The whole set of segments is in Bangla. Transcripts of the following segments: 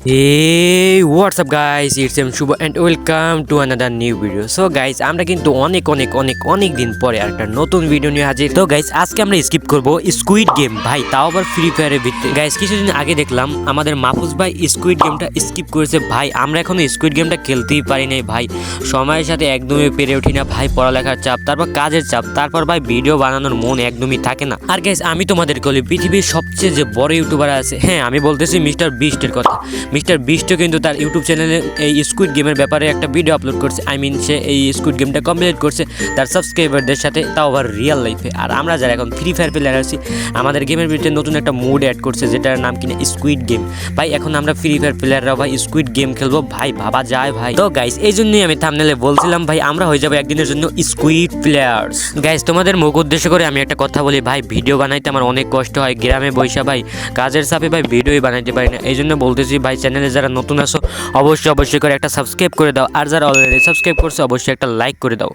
এই WhatsApp guys it's me Shubh and welcome to another new video so guys আমরা কিন্তু অনেক অনেক অনেক অনেক দিন পরে একটা নতুন ভিডিও নিয়ে হাজির। তো গাইস আজকে আমরা স্কিপ করব স্কুইড গেম ভাই, তাও আবার ফ্রি ফায়ারের ভিত্তি গাইস কিছুদিন আগে দেখলাম আমাদের মাহফুজ ভাই স্কুইড গেমটা স্কিপ করেছে। ভাই, আমরা এখনও স্কুইড গেমটা খেলতেই পারি নাই, ভাই। সময়ের সাথে একদমই পেরে উঠি না, ভাই। পড়ালেখার চাপ, তারপর কাজের চাপ, তারপর, ভাই ভিডিও বানানোর মন একদমই থাকে না। আর গাইস আমি তোমাদেরকে বলি, পৃথিবীর সবচেয়ে যে বড় ইউটিউবার আছে হ্যাঁ আমি বলতেছি মিস্টার বিস্টের কথা। মিস্টার বিস্টও কিন্তু তার ইউটিউব চ্যানেলে এই স্কুইড গেমের ব্যাপারে একটা ভিডিও আপলোড করছে। আই মিন সে এই স্কুইড গেমটা কমপ্লিট করছে তার সাবস্ক্রাইবারদের সাথে, তাও আবার রিয়েল লাইফে আর আমরা যারা এখন ফ্রি ফায়ার প্লেয়ার আছি, আমাদের গেমের ভিতরে নতুন একটা মুড অ্যাড করছে, যেটার নাম কিনা স্কুইড গেম ভাই, এখন আমরা ফ্রি ফায়ার প্লেয়াররা ভাই স্কুইড গেম খেলব। ভাই, ভাবা যায় ভাই। তো গাইস এই জন্যই আমি থামনেলে বলছিলাম ভাই, আমরা হয়ে যাব একদিনের জন্য স্কুইড প্লেয়ার্স গাইস তোমাদের মুখ উদ্দেশ্য করে আমি একটা কথা বলি ভাই ভিডিও বানাইতে আমার অনেক কষ্ট হয়। গ্রামে বৈশা ভাই, কাজের চাপে ভাই ভিডিওই বানাইতে পারি না। এই জন্য বলতেছি ভাই চ্যানেলে যারা নতুন আসো অবশ্যই অবশ্যই করে একটা সাবস্ক্রাইব করে দাও। আর যারা অলরেডি সাবস্ক্রাইব করছে, অবশ্যই একটা লাইক করে দাও।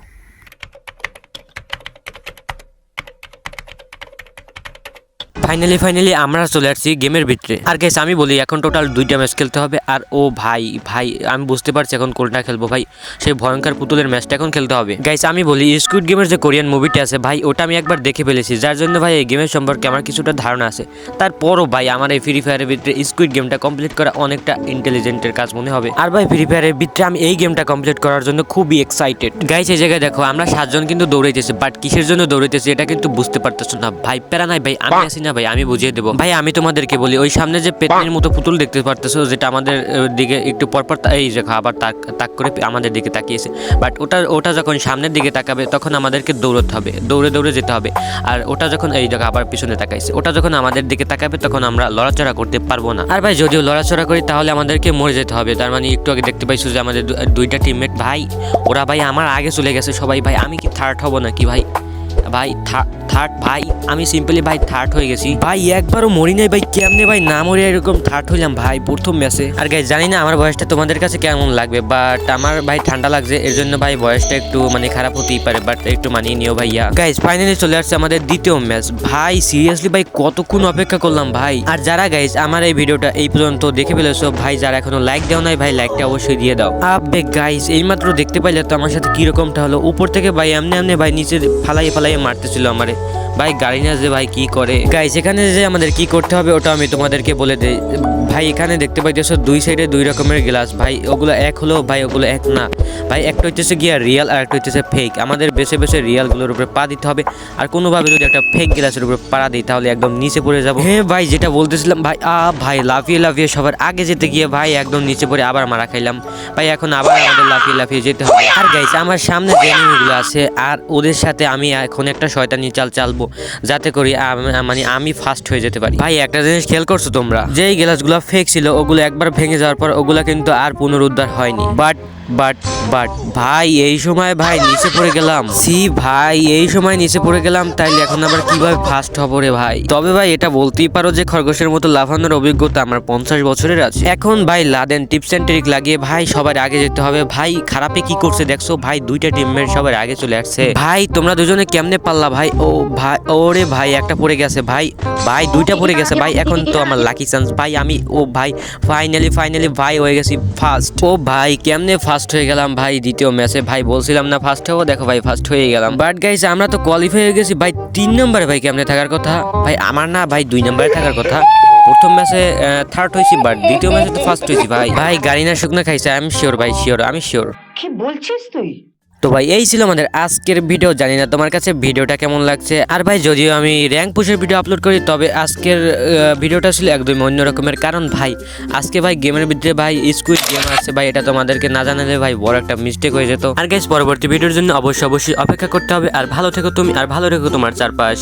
ফাইনালি ফাইনালি আমরা চলে আসছি গেমের ভিতরে। আর গেস আমি বলি, এখন টোটাল দুইটা ম্যাচ খেলতে হবে। আর ও ভাই ভাই, আমি বুঝতে পারছি এখন কোনটা খেলব ভাই। সেই ভয়ঙ্কর পুতুলের ম্যাচটা এখন খেলতে হবে। গাইস আমি বলি স্কুইড গেমের যে কোরিয়ান মুভিটা আছে, ভাই, ওটা আমি একবার দেখে ফেলেছি। যার জন্য ভাই, এই গেমের সম্পর্কে আমার কিছুটা ধারণা আছে। তারপরও ভাই, আমার এই ফ্রি ফায়ারের ভিতরে স্কুইড গেমটা কমপ্লিট করা অনেকটা ইন্টেলিজেন্টের কাজ মনে হবে। আর ভাই ফ্রি ফায়ারের ভিতরে আমি এই গেমটা কমপ্লিট করার জন্য খুবই এক্সাইটেড গাইস এই জায়গায় দেখো, আমরা সাতজন কিন্তু দৌড়াইতেছি বাট কিসের জন্য দৌড়াইতেছি, এটা কিন্তু বুঝতে পারতেছো না। ভাই, প্যারা নাই, ভাই, আমি আছি না, ভাই। আমি বুঝিয়ে দেবো। ভাই, আমি তোমাদেরকে বলি, ওই সামনে যে পেতনির মতো পুতুল দেখতে পারতেছো, যেটা আমাদের দিকে একটু পরপর এই দেখো আবার তাক তাক করে আমাদের দিকে তাকিয়েছে। বাট ওটা ওটা যখন সামনের দিকে তাকাবে, তখন আমাদেরকে দৌড়তে হবে, দৌড়ে দৌড়ে যেতে হবে। আর ওটা যখন, এই দেখো, আবার পিছনে তাকাইছে। ওটা যখন আমাদের দিকে তাকাবে, তখন আমরা লড়াচড়া করতে পারব না। আর ভাই, যদিও লড়াচড়া করি, তাহলে আমাদেরকে মরে যেতে হবে। তার মানে একটু আগে দেখতে পাইছো যে আমাদের দুইটা টিমমেট ভাই, ওরা ভাই আমার আগে চলে গেছে, সবাই। ভাই, আমি কি থার্ড হব নাকি, ভাই? ভাই থার্ড, ভাই, আমি সিম্পলি ভাই থার্ড হয়ে গেছি। ভাই, একবারও মরি নাই, ভাই, কেমনে ভাই না মরে এরকম থার্ড হইলাম, ভাই, প্রথম ম্যাচে আর গাই জানি না আমার বয়সটা তোমাদের কাছে কেমন লাগবে বাট আমার ভাই ঠান্ডা লাগছে এর জন্য ভাই বয়সটা একটু মানে খারাপ হতেই পারে বাট একটু মানিয়ে নিও ভাইয়া। গাইজ ফাইনালি চলে আসছে আমাদের দ্বিতীয় ম্যাচ ভাই সিরিয়াসলি ভাই, কতক্ষণ অপেক্ষা করলাম, ভাই? আর যারা গাইজ আমার এই ভিডিওটা এই পর্যন্ত দেখে ফেলেছো, ভাই, যারা এখনও লাইক দেও নাই, ভাই লাইকটা অবশ্যই দিয়ে দাও। আবে গাইজ এইমাত্র দেখতে পাইলে তো আমার সাথে কিরকমটা হলো? উপর থেকে ভাই, এমনি এমনি ভাই, নিচে ফালাই ফালাই মারতেছিল আমারে। ভাই, গাড়ি না যে ভাই, কি করে? গাইস এখানে যে আমাদের কি করতে হবে, ওটা আমি তোমাদেরকে বলে দেই। ভাই, এখানে দেখতে পাইতেছো, দুই সাইডে দুই রকমের গ্লাস ভাই, ওগুলো এক হলো ভাই, ওগুলো এক না। ভাই, একটা হইতেছে গিয়া রিয়েল আর একটা হইতেছে ফেক আমাদের বেছে বেছে রিয়েলগুলোর উপরে পা দিতে হবে। আর কোনোভাবে যদি একটা ফেক গ্লাসের উপরে পাড়া দিই, তাহলে একদম নিচে পড়ে যাব। হ্যাঁ ভাই, যেটা বলতেছিলাম, ভাই, আ, ভাই, লাফিয়ে লাফিয়ে সবার আগে যেতে গিয়ে, ভাই, একদম নিচে পড়ে আবার মারা খাইলাম। ভাই, এখন আবার আমাদের লাফিয়ে লাফিয়ে যেতে হবে। আর গাইস আমার সামনে যে আছে, আর ওদের সাথে আমি এখন একটা শয়তানি চাল চালবো। যাতে করি মানে আমি ফার্স্ট হয়ে যেতে পারি। ভাই, একটা জিনিস খেয়াল করছ তোমরা? যেই গ্লাসগুলো ফেক ছিল, ওগুলো একবার ভেঙে যাওয়ার পর ওগুলো কিন্তু আর পুনরুদ্ধার হয়নি। বাট বাট বাট ভাই, এই সময় ভাই নিচে পড়ে গেলাম। সি ভাই, এই সময় নিচে পড়ে গেলাম, তাইলে এখন আবার কীভাবে ফার্স্ট হব রে ভাই? তবে ভাই, এটা বলতেই পারো যে খরগোশের মতো লাফানোর অভিজ্ঞতা আমার পঞ্চাশ বছরের আছে। এখন ভাই, লাদেন টিপস অ্যান্ড ট্রিক লাগিয়ে ভাই, সবার আগে যেতে হবে। ভাই, খারাপে কি করছে দেখছ? ভাই, দুইটা টিমমেট সবার আগে চলে আসছে। ভাই, তোমরা দুজনে কেমনে পারলা ভাই? ও, ভাই, ওরে ভাই, একটা পড়ে গেছে ভাই। ভাই, দুইটা পড়ে গেছে ভাই, এখন তো আমার লাকি চান্স ভাই, আমি, ও ভাই ফাইনালি ফাইনালি ভাই হয়ে গেছি ফার্স্ট ও ভাই, কেমনে ফার্স্ট হয়ে গেলাম, ভাই, দ্বিতীয় ম্যাচে ভাই, বলছিলাম না ফার্স্ট হব, দেখো ভাই ফার্স্ট হয়ে গেলাম। বাট গাইস আমরা তো কোয়ালিফাই হয়ে গেছি। ভাই, তিন নম্বরে ভাই, কেমনে থাকার কথা? ভাই, আমার না, ভাই, দুই নম্বরে থাকার কথা। প্রথম ম্যাচে থার্ড হয়েছি বাট দ্বিতীয় ম্যাচে তো ফার্স্ট হয়েছি, ভাই। ভাই, গাড়ি না শুকনো খাইছে আমি শিওর ভাই শিওর আমি শিওর কি বলছিস তুই? তো ভাই, এই ছিল আমাদের আজকের ভিডিও জানি না তোমার কাছে ভিডিওটা কেমন লাগছে। আর ভাই, যদিও আমি র্যাঙ্ক পুশের ভিডিও আপলোড করি, তবে আজকের ভিডিওটা ছিল একদমই অন্য রকমের। কারণ ভাই, আজকে ভাই গেমের ভিতরে ভাই স্কুইড গেম আছে ভাই, এটা তোমাদেরকে না জানালে ভাই বড় একটা মিস্টেক হয়ে যেত। আর গাইস পরবর্তী ভিডিওর জন্য অবশ্যই অবশ্যই অপেক্ষা করতে হবে। আর ভালো থেকো তুমি, আর ভালো রেখো তোমার চারপাশ।